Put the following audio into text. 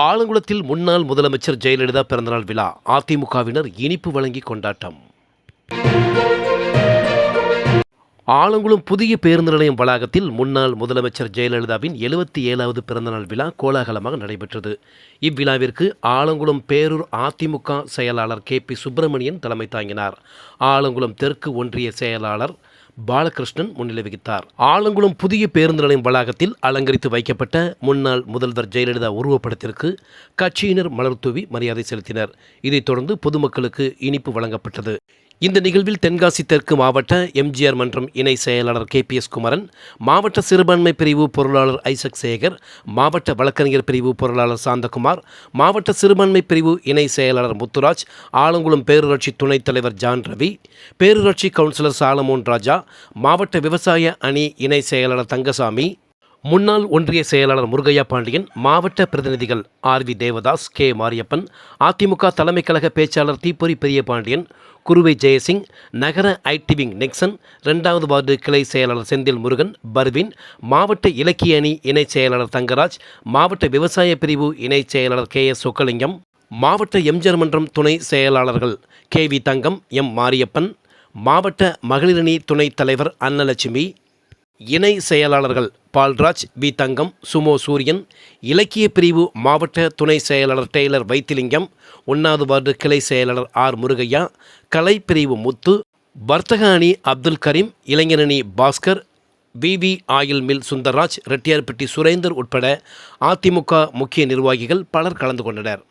ஆலங்குளத்தில் முன்னாள் முதலமைச்சர் ஜெயலலிதா பிறந்தநாள் விழா. அதிமுகவினர் இனிப்பு வழங்கி கொண்டாட்டம். ஆலங்குளம் புதிய பேருந்து நிலையம் வளாகத்தில் முன்னாள் முதலமைச்சர் ஜெயலலிதாவின் எழுபத்தி ஏழாவது பிறந்தநாள் விழா கோலாகலமாக நடைபெற்றது. இவ்விழாவிற்கு ஆலங்குளம் பேரூர் அதிமுக செயலாளர் கே பி சுப்பிரமணியன் தலைமை தாங்கினார். ஆலங்குளம் தெற்கு ஒன்றிய செயலாளர் பாலகிருஷ்ணன் முன்னிலை வகித்தார் ஆலங்குளம் புதிய பேருந்து நிலையம் வளாகத்தில் அலங்கரித்து வைக்கப்பட்ட முன்னாள் முதல்வர் ஜெயலலிதா உருவப்படத்திற்கு கட்சியினர் மலர் தூவி மரியாதை செலுத்தினர். இதைத் தொடர்ந்து பொதுமக்களுக்கு இனிப்பு வழங்கப்பட்டது. இந்த நிகழ்வில் தென்காசி தெற்கு மாவட்ட எம்ஜிஆர் மன்றம் இணை செயலாளர் கே பி எஸ் குமரன் மாவட்ட சிறுபான்மை பிரிவு பொருளாளர் ஐசக் சேகர் மாவட்ட வழக்கறிஞர் பிரிவு பொருளாளர் சாந்தகுமார் மாவட்ட சிறுபான்மை பிரிவு இணை செயலாளர் முத்துராஜ் ஆலங்குளம் பேரூராட்சி துணைத் தலைவர் ஜான் ரவி பேரூராட்சி கவுன்சிலர் சாலமோன் ராஜா மாவட்ட விவசாய அணி இணை செயலாளர் தங்கசாமி முன்னாள் ஒன்றிய செயலாளர் முருகையா பாண்டியன் மாவட்ட பிரதிநிதிகள் R V Devadas K Mariappan AIADMK தலைமை கழக பேச்சாளர் தீப்பொறி பெரியபாண்டியன் குருவை ஜெயசிங் நகர ஐடிவிங் நெக்சன் இரண்டாவது வார்டு கிளை செயலாளர் செந்தில் முருகன் பர்வின் மாவட்ட இலக்கிய அணி இணைச் செயலாளர் தங்கராஜ் மாவட்ட விவசாய பிரிவு இணைச் செயலாளர் கே எஸ் சொக்கலிங்கம் மாவட்ட எம்ஜிஆர் மன்றம் துணை செயலாளர்கள் K V Thangam M Mariappan மாவட்ட மகளிரணி துணைத் தலைவர் அன்னலட்சுமி இணை செயலாளர்கள் பால்ராஜ் வி தங்கம் சுமோ சூரியன் இலக்கிய பிரிவு மாவட்ட துணை செயலாளர் டெய்லர் வைத்திலிங்கம் ஒன்றாவது வார்டு கிளை செயலாளர் ஆர். முருகையா கலை பிரிவு முத்து வர்த்தக அணி அப்துல் கரீம் இளைஞரணி Bhaskar VV oil mill Sundarraj Rettiyarpatti Surender உட்பட அதிமுக முக்கிய நிர்வாகிகள் பலர் கலந்து கொண்டனர்.